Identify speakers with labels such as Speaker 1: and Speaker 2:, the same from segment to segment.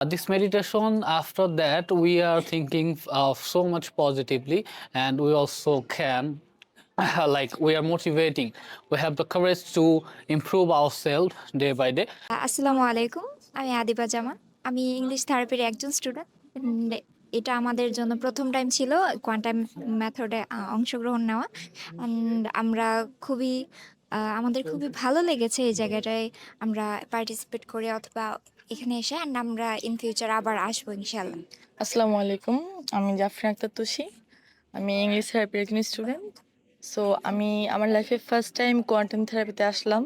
Speaker 1: This meditation, after that, we are thinking of so much positively, and we also can, like, we are motivating. We have the courage to improve ourselves day by day.
Speaker 2: আসসালামু আলাইকুম আমি আদিবা জামান আমি English থেরাপির একজন student এটা আমাদের জন্য প্রথম টাইম ছিল কোয়ান্টাম মেথডে অংশগ্রহণ নেওয়া আমরা খুবই আমাদের খুবই ভালো লেগেছে এই জায়গাটায় আমরা পার্টিসিপেট করে অথবা এখানে এসে অ্যান্ড আমরা ইন ফিউচার আবার আসব ইনশাল্লাহ
Speaker 3: আসসালামু আলাইকুম আমি জাফরিন আক্তার তুষি। আমি ইংলিশ থেরাপির একজন স্টুডেন্ট সো আমি আমার লাইফে ফার্স্ট টাইম কোয়ান্টাম থেরাপিতে আসলাম।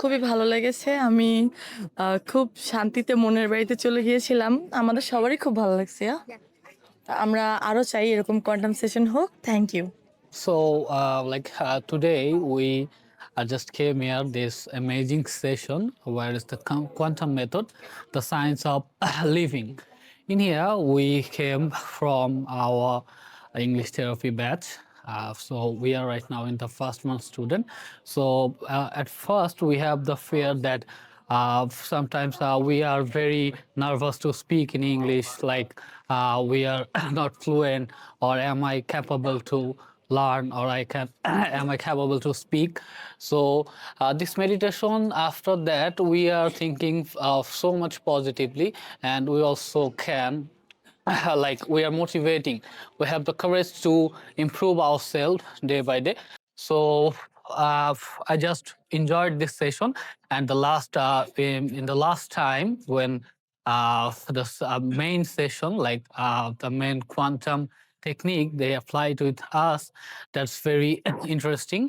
Speaker 3: খুবই ভালো লেগেছে। আমি খুব শান্তিতে মনের বাড়িতে চলে গিয়েছিলাম। আমাদের সবারই খুব ভালো লাগছে। আমরা আরও চাই এরকম কোয়ান্টাম সেশন হোক। Thank you
Speaker 1: So, uh, like uh, today, we uh, just came here this amazing session where is the quantum method, the science of living. In here, we came from our English therapy batch. Uh, so we are right now in the first month student. So uh, at first, we have the fear that uh, sometimes uh, we are very nervous to speak in English, like uh, we are not fluent, or am I capable to learn, or I can am I capable to speak? So uh, this meditation, after that, we are thinking of so much positively, and we also can like we are motivating we have the courage to improve ourselves day by day so uh, i just enjoyed this session and the last uh, in, in the last time when uh, the uh, main session like uh, the main quantum technique they applied with us that's very interesting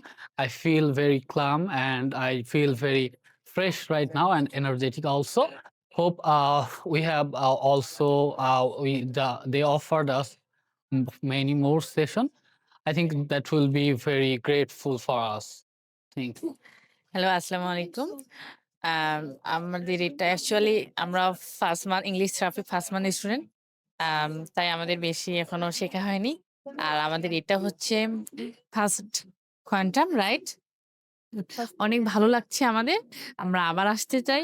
Speaker 1: i feel very calm and i feel very fresh right now and energetic also hope uh, we have uh, also uh, we the, they offered us m- many more session i think that will be very grateful for us thank you
Speaker 4: hello আসসালামু আলাইকুম আম, আমাদের এটা actually আমরা first man English therapy first man student তাই আমাদের বেশি এখনও শেখা হয়নি। আর আমাদের এটা হচ্ছে ফার্স্ট কোয়ান্টাম রাইট? অনেক ভালো লাগছে আমাদের। আমরা আবার আসতে চাই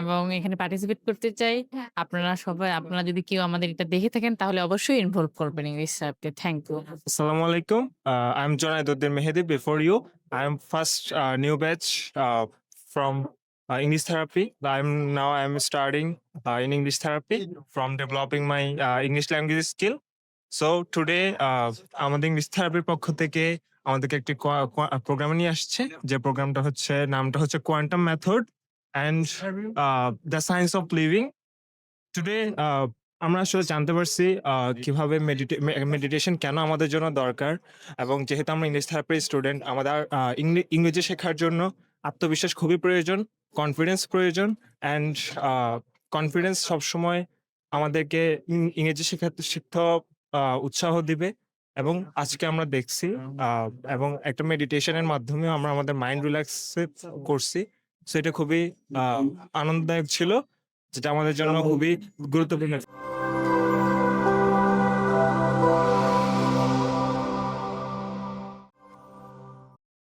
Speaker 4: এবং এখানে পার্টিসিপেট করতে চাই। আপনারা সবাই আপনারা যদি কেউ আমাদের এটা দেখে থাকেন তাহলে অবশ্যই ইনভলভ করবেন English থেরাপিতে thank you
Speaker 5: Assalamu alaikum. Uh, I'm John Aduddin Mehdi. Before you, I'm first uh, new batch uh, from uh, English therapy. I'm now I'm starting uh, in English therapy from developing my uh, English language skill. So today, uh, আমাদের English থেরাপির পক্ষ থেকে আমাদেরকে একটি programme নিয়ে আসছে যে প্রোগ্রামটা হচ্ছে নামটা হচ্ছে quantum method and the science of living today আমরা আসলে জানতে পারছি আহ, কীভাবে মেডিটেশন কেন আমাদের জন্য দরকার এবং যেহেতু আমরা ইংলিশ থেরাপির স্টুডেন্ট আমাদের ইংলি- ইংরেজি শেখার জন্য আত্মবিশ্বাস খুবই প্রয়োজন কনফিডেন্স প্রয়োজন অ্যান্ড কনফিডেন্স সবসময় আমাদেরকে ইংরেজি শেখাতে শিখতে উৎসাহ দিবে এবং আজকে আমরা দেখছি এবং একটা মেডিটেশনের মাধ্যমে আমরা আমাদের মাইন্ড রিল্যাক্স করছি। সেটা খুবই আনন্দদায়ক ছিল, যেটা আমাদের জন্য খুবই গুরুত্বপূর্ণ।